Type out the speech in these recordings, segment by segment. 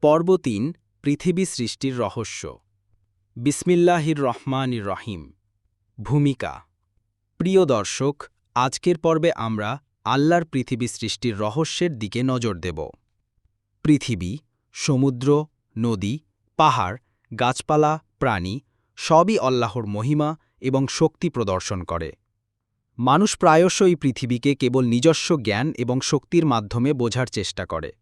পর্ব তিন, পৃথিবী সৃষ্টির রহস্য। বিসমিল্লাহির রহমানির রহিম। ভূমিকা। প্রিয় দর্শক, আজকের পর্বে আমরা আল্লাহর পৃথিবী সৃষ্টির রহস্যের দিকে নজর দেব। পৃথিবী, সমুদ্র, নদী, পাহাড়, গাছপালা, প্রাণী সবই আল্লাহর মহিমা এবং শক্তি প্রদর্শন করে। মানুষ প্রায়শই পৃথিবীকে কেবল নিজস্ব জ্ঞান এবং শক্তির মাধ্যমে বোঝার চেষ্টা করে।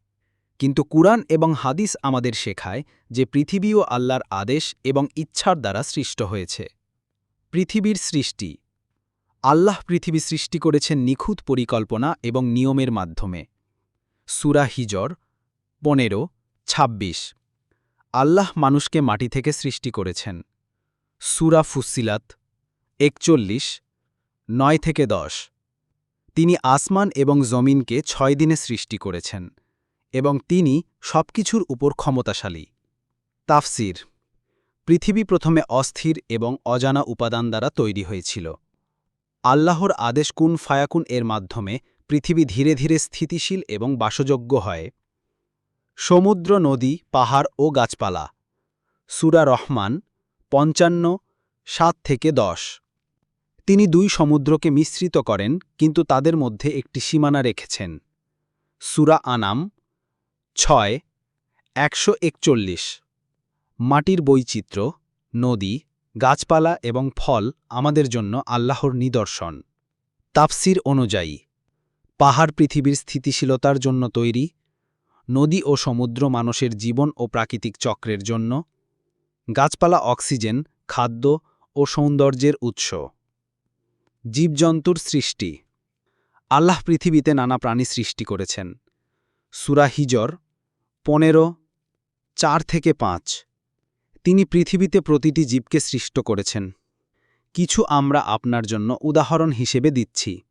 কিন্তু কুরআন এবং হাদিস আমাদের শেখায় যে পৃথিবীও আল্লাহর আদেশ এবং ইচ্ছার দ্বারা সৃষ্ট হয়েছে। পৃথিবীর সৃষ্টি। আল্লাহ পৃথিবী সৃষ্টি করেছেন নিখুঁত পরিকল্পনা এবং নিয়মের মাধ্যমে। সুরা হিজর পনেরো ২৬ আল্লাহ মানুষকে মাটি থেকে সৃষ্টি করেছেন। সুরা ফুসিলাত একচল্লিশ, নয় থেকে দশ। তিনি আসমান এবং জমিনকে ছয় দিনে সৃষ্টি করেছেন। এবং তিনি সবকিছুর উপর ক্ষমতাশালী। তাফসির, পৃথিবী প্রথমে অস্থির এবং অজানা উপাদান দ্বারা তৈরি হয়েছিল। আল্লাহর আদেশ কুন ফায়াকুন এর মাধ্যমে পৃথিবী ধীরে ধীরে স্থিতিশীল এবং বাসযোগ্য হয়। সমুদ্র, নদী, পাহাড় ও গাছপালা। সুরা রহমান, পঞ্চান্ন, সাত থেকে দশ। তিনি দুই সমুদ্রকে মিশ্রিত করেন, কিন্তু তাদের মধ্যে একটি সীমানা রেখেছেন। সুরা আনাম ছয়, একশো একচল্লিশ। মাটির বৈচিত্র্য, নদী, গাছপালা এবং ফল আমাদের জন্য আল্লাহর নিদর্শন। তাফসির অনুযায়ী, পাহাড় পৃথিবীর স্থিতিশীলতার জন্য তৈরি, নদী ও সমুদ্র মানুষের জীবন ও প্রাকৃতিক চক্রের জন্য, গাছপালা অক্সিজেন, খাদ্য ও সৌন্দর্যের উৎস। জীবজন্তুর সৃষ্টি, আল্লাহ পৃথিবীতে নানা প্রাণী সৃষ্টি করেছেন। সুরা হিজর পনেরো, চার থেকে পাঁচ। তিনি পৃথিবীতে প্রতিটি জীবকে সৃষ্ট করেছেন। কিছু আমরা আপনার জন্য উদাহরণ হিসেবে দিচ্ছি।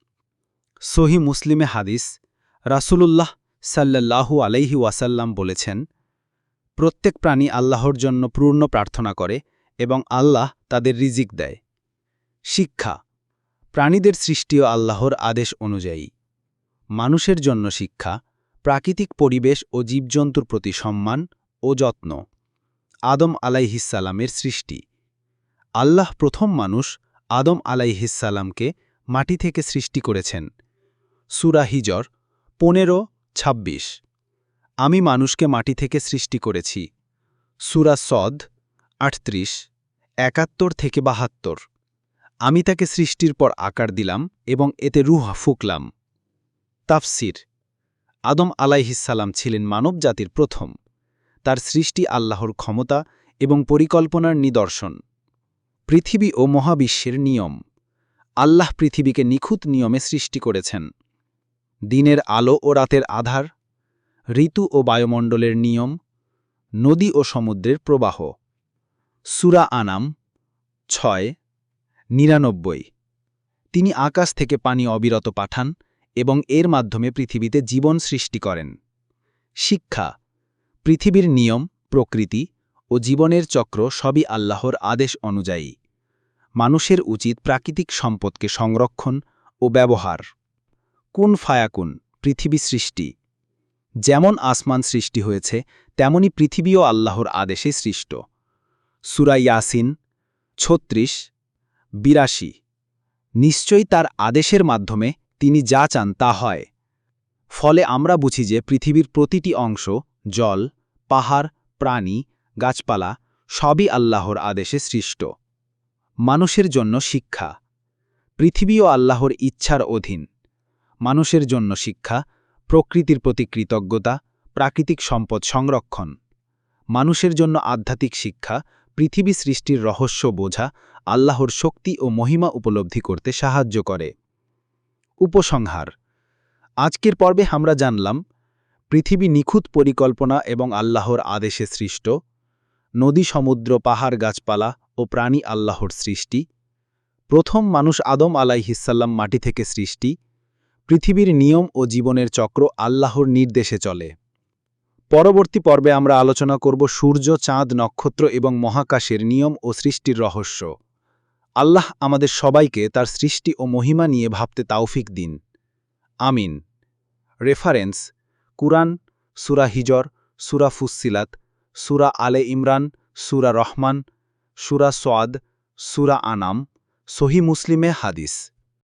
সহি মুসলিমে হাদিস রাসূলুল্লাহ সাল্লাল্লাহু আলাইহি ওয়াসাল্লাম বলেছেন, প্রত্যেক প্রাণী আল্লাহর জন্য পূর্ণ প্রার্থনা করে এবং আল্লাহ তাদের রিজিক দেয়। শিক্ষা, প্রাণীদের সৃষ্টিও আল্লাহর আদেশ অনুযায়ী। মানুষের জন্য শিক্ষা প্রাকৃতিক পরিবেশ ও জীবজন্তুর প্রতি সম্মান ও যত্ন। আদম আলাইহিসালামের সৃষ্টি। আল্লাহ প্রথম মানুষ আদম আলাইহিসালামকে মাটি থেকে সৃষ্টি করেছেন। সুরা হিজর পনেরো ২৬ আমি মানুষকে মাটি থেকে সৃষ্টি করেছি। সুরা সদ, আটত্রিশ, একাত্তর থেকে বাহাত্তর। আমি তাকে সৃষ্টির পর আকার দিলাম এবং এতে রুহ ফুকলাম। তাফসির আদম আলাইহিসাল্লাম ছিলেন মানব জাতির প্রথম। তার সৃষ্টি আল্লাহর ক্ষমতা এবং পরিকল্পনার নিদর্শন। পৃথিবী ও মহাবিশ্বের নিয়ম। আল্লাহ পৃথিবীকে নিখুঁত নিয়মে সৃষ্টি করেছেন। দিনের আলো ও রাতের আধার। ঋতু ও বায়ুমণ্ডলের নিয়ম। নদী ও সমুদ্রের প্রবাহ। সুরা আনাম ছয়, নিরানব্বই। তিনি আকাশ থেকে পানি অবিরত পাঠান এবং এর মাধ্যমে পৃথিবীতে জীবন সৃষ্টি করেন। শিক্ষা, পৃথিবীর নিয়ম, প্রকৃতি ও জীবনের চক্র সবই আল্লাহর আদেশ অনুযায়ী। মানুষের উচিত প্রাকৃতিক সম্পদকে সংরক্ষণ ও ব্যবহার। কুন ফায়াকুন, পৃথিবী সৃষ্টি। যেমন আসমান সৃষ্টি হয়েছে, তেমনি পৃথিবীও আল্লাহর আদেশে সৃষ্ট। সুরা ইয়াসিন ছত্রিশ, বিরাশি। নিশ্চয়ই তার আদেশের মাধ্যমে তিনি যা চান তা হয়। ফলে আমরা বুঝি যে পৃথিবীর প্রতিটি অংশ, জল, পাহাড়, প্রাণী, গাছপালা, সবই আল্লাহর আদেশে সৃষ্ট। মানুষের জন্য শিক্ষা। পৃথিবীও আল্লাহর ইচ্ছার অধীন। মানুষের জন্য শিক্ষা, প্রকৃতির প্রতি কৃতজ্ঞতা, প্রাকৃতিক সম্পদ সংরক্ষণ। মানুষের জন্য আধ্যাত্মিক শিক্ষা, পৃথিবী সৃষ্টির রহস্য বোঝা, আল্লাহর শক্তি ও মহিমা উপলব্ধি করতে সাহায্য করে। উপসংহার। আজকের পর্বে আমরা জানলাম, পৃথিবী নিখুঁত পরিকল্পনা এবং আল্লাহর আদেশে সৃষ্ট, নদী, সমুদ্র, পাহাড়, গাছপালা ও প্রাণী আল্লাহর সৃষ্টি, প্রথম মানুষ আদম আলাই আলাইহিসাল্লাম মাটি থেকে সৃষ্টি, পৃথিবীর নিয়ম ও জীবনের চক্র আল্লাহর নির্দেশে চলে। পরবর্তী পর্বে আমরা আলোচনা করব সূর্য, চাঁদ, নক্ষত্র এবং মহাকাশের নিয়ম ও সৃষ্টির রহস্য। আল্লাহ আমাদের সবাইকে তার সৃষ্টি ও মহিমা নিয়ে ভাবতে তাওফিক দিন। আমিন। রেফারেন্স, কুরআন, সুরা হিজর, সুরা ফুসিলাত সুরা আলে ইমরান, সুরা রহমান, সুরা সোয়াদ সুরা আনাম সহি মুসলিমে হাদিস।